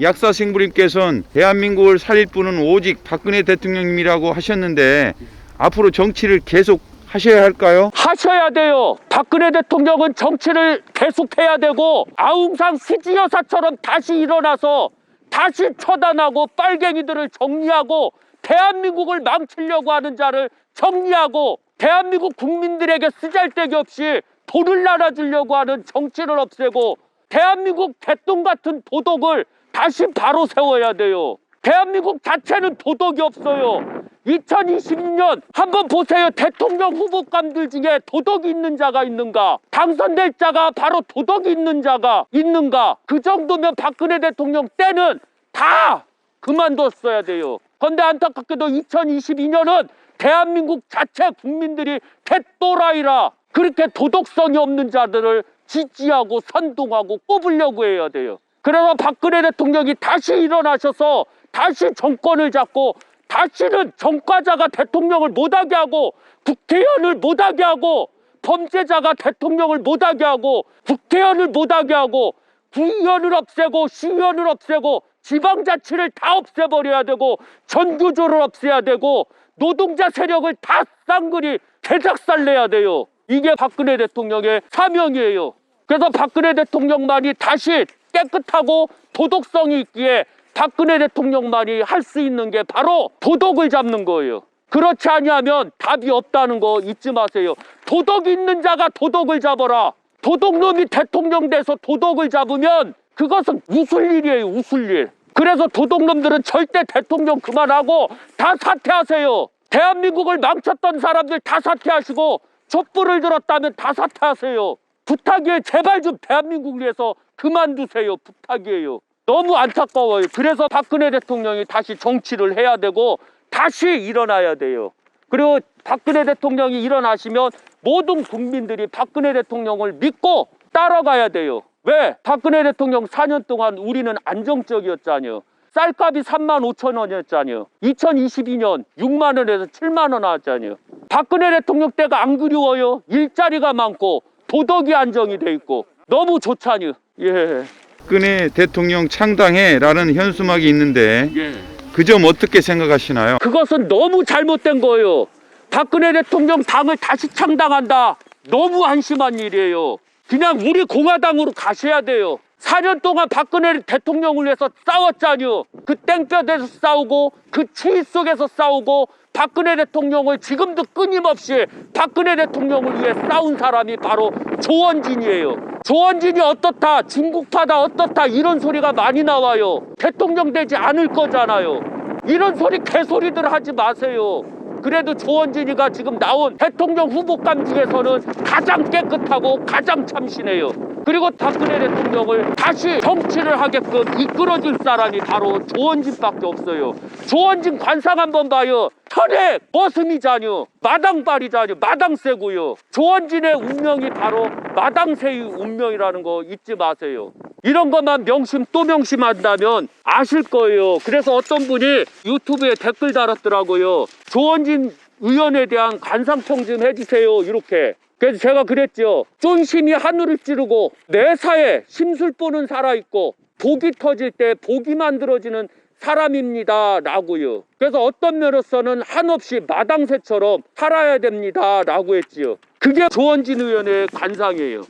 약사 생부님께서는 대한민국을 살릴 분은 오직 박근혜 대통령님이라고 하셨는데 앞으로 정치를 계속 하셔야 할까요? 하셔야 돼요. 박근혜 대통령은 정치를 계속해야 되고 아웅산 수지 여사처럼 다시 일어나서 다시 처단하고 빨갱이들을 정리하고 대한민국을 망치려고 하는 자를 정리하고 대한민국 국민들에게 쓰잘데기 없이 돈을 날아주려고 하는 정치를 없애고 대한민국 개똥 같은 도덕을 다시 바로 세워야 돼요. 대한민국 자체는 도덕이 없어요. 2022년 한번 보세요. 대통령 후보감들 중에 도덕이 있는 자가 있는가? 당선될 자가 바로 도덕이 있는 자가 있는가? 그 정도면 박근혜 대통령 때는 다 그만뒀어야 돼요. 그런데 안타깝게도 2022년은 대한민국 자체 국민들이 개또라이라 그렇게 도덕성이 없는 자들을 지지하고 선동하고 꼽으려고 해야 돼요. 그래서 박근혜 대통령이 다시 일어나셔서 다시 정권을 잡고 다시는 정과자가 대통령을 못하게 하고 국회의원을 못하게 하고 범죄자가 대통령을 못하게 하고 국회의원을 못하게 하고 구의원을 없애고 시의원을 없애고 지방자치를 다 없애버려야 되고 전교조를 없애야 되고 노동자 세력을 다 쌍그리 개작살 내야 돼요. 이게 박근혜 대통령의 사명이에요. 그래서 박근혜 대통령만이 다시 깨끗하고 도덕성이 있기에 박근혜 대통령만이 할 수 있는 게 바로 도덕을 잡는 거예요. 그렇지 아니하면 답이 없다는 거 잊지 마세요. 도덕 있는 자가 도덕을 잡아라. 도덕놈이 대통령 돼서 도덕을 잡으면 그것은 웃을 일이에요, 웃을 일. 그래서 도덕놈들은 절대 대통령 그만하고 다 사퇴하세요. 대한민국을 망쳤던 사람들 다 사퇴하시고 촛불을 들었다면 다 사퇴하세요. 부탁이에요. 제발 좀 대한민국 위해서 그만두세요. 부탁이에요. 너무 안타까워요. 그래서 박근혜 대통령이 다시 정치를 해야 되고 다시 일어나야 돼요. 그리고 박근혜 대통령이 일어나시면 모든 국민들이 박근혜 대통령을 믿고 따라가야 돼요. 왜? 박근혜 대통령 4년 동안 우리는 안정적이었잖아요. 쌀값이 3만 5천 원이었잖아요. 2022년 6만 원에서 7만 원 나왔잖아요. 박근혜 대통령 때가 안 그리워요. 일자리가 많고 도덕이 안정이 돼 있고 너무 좋잖아요. 예. 박근혜 대통령 창당해라는 현수막이 있는데 예. 그점 어떻게 생각하시나요? 그것은 너무 잘못된 거예요. 박근혜 대통령 당을 다시 창당한다. 너무 한심한 일이에요. 그냥 우리 공화당으로 가셔야 돼요. 4년 동안 박근혜 대통령을 위해서 싸웠잖요. 그 땡볕에서 싸우고 그 추위 속에서 싸우고 박근혜 대통령을 지금도 끊임없이 박근혜 대통령을 위해 싸운 사람이 바로 조원진이에요. 조원진이 어떻다, 중국파다, 어떻다 이런 소리가 많이 나와요. 대통령 되지 않을 거잖아요. 이런 소리 개소리들 하지 마세요. 그래도 조원진이가 지금 나온 대통령 후보감 중에서는 가장 깨끗하고 가장 참신해요. 그리고 박근혜 대통령을 다시 정치를 하게끔 이끌어줄 사람이 바로 조원진밖에 없어요. 조원진 관상 한번 봐요. 털에 머슴이자뇨. 마당발이자뇨. 마당새고요. 조원진의 운명이 바로 마당새의 운명이라는 거 잊지 마세요. 이런 것만 명심 또 명심한다면 아실 거예요. 그래서 어떤 분이 유튜브에 댓글 달았더라고요. 조원진 의원에 대한 관상평 좀 해주세요. 이렇게. 그래서 제가 그랬죠. 쫀심이 하늘을 찌르고 내사에 심술보는 살아있고 복이 터질 때 복이 만들어지는 사람입니다. 라고요. 그래서 어떤 면으로서는 한없이 마당새처럼 살아야 됩니다. 라고 했지요. 그게 조원진 의원의 관상이에요.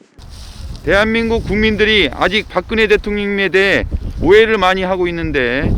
대한민국 국민들이 아직 박근혜 대통령님에 대해 오해를 많이 하고 있는데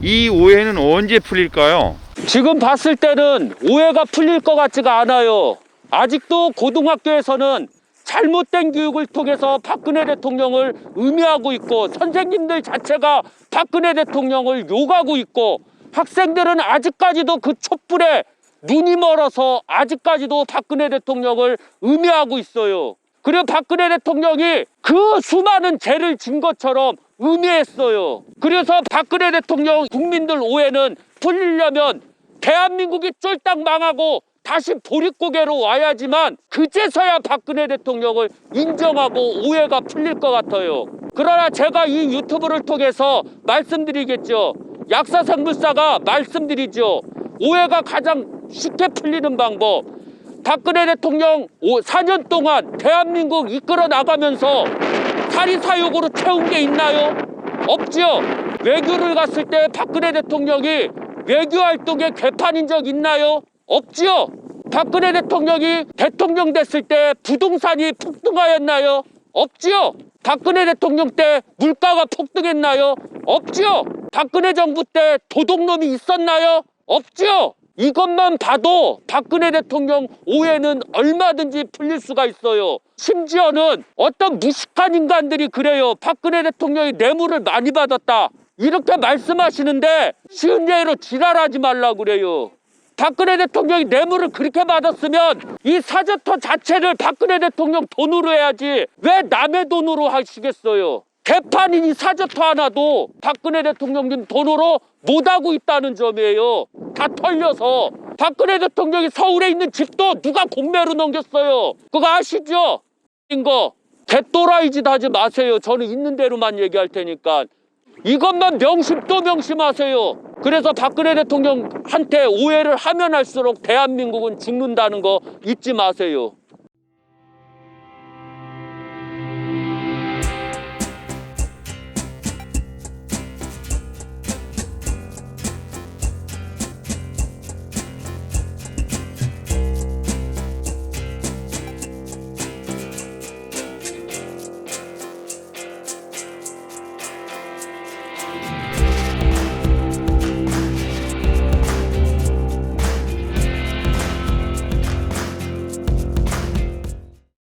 이 오해는 언제 풀릴까요? 지금 봤을 때는 오해가 풀릴 것 같지가 않아요. 아직도 고등학교에서는 잘못된 교육을 통해서 박근혜 대통령을 의미하고 있고 선생님들 자체가 박근혜 대통령을 욕하고 있고 학생들은 아직까지도 그 촛불에 눈이 멀어서 아직까지도 박근혜 대통령을 의미하고 있어요. 그리고 박근혜 대통령이 그 수많은 죄를 진 것처럼 의미했어요. 그래서 박근혜 대통령 국민들 오해는 풀리려면 대한민국이 쫄딱 망하고 다시 보릿고개로 와야지만 그제서야 박근혜 대통령을 인정하고 오해가 풀릴 것 같아요. 그러나 제가 이 유튜브를 통해서 말씀드리겠죠. 약사생물사가 말씀드리죠. 오해가 가장 쉽게 풀리는 방법. 박근혜 대통령 4년 동안 대한민국 이끌어 나가면서 사리 사욕으로 채운 게 있나요? 없죠. 외교를 갔을 때 박근혜 대통령이 외교 활동에 개판인 적 있나요? 없죠. 박근혜 대통령이 대통령 됐을 때 부동산이 폭등하였나요? 없죠. 박근혜 대통령 때 물가가 폭등했나요? 없죠. 박근혜 정부 때 도둑놈이 있었나요? 없죠. 이것만 봐도 박근혜 대통령 오해는 얼마든지 풀릴 수가 있어요. 심지어는 어떤 무식한 인간들이 그래요. 박근혜 대통령이 뇌물을 많이 받았다. 이렇게 말씀하시는데 쉬운 예로 지랄하지 말라 그래요. 박근혜 대통령이 뇌물을 그렇게 받았으면 이 사저터 자체를 박근혜 대통령 돈으로 해야지 왜 남의 돈으로 하시겠어요? 개판인 이 사저터 하나도 박근혜 대통령님 돈으로 못하고 있다는 점이에요. 다 털려서 박근혜 대통령이 서울에 있는 집도 누가 공매로 넘겼어요. 그거 아시죠? 인거 개또라이 짓 하지 마세요. 저는 있는 대로만 얘기할 테니까 이것만 명심 또 명심하세요. 그래서 박근혜 대통령한테 오해를 하면 할수록 대한민국은 죽는다는 거 잊지 마세요.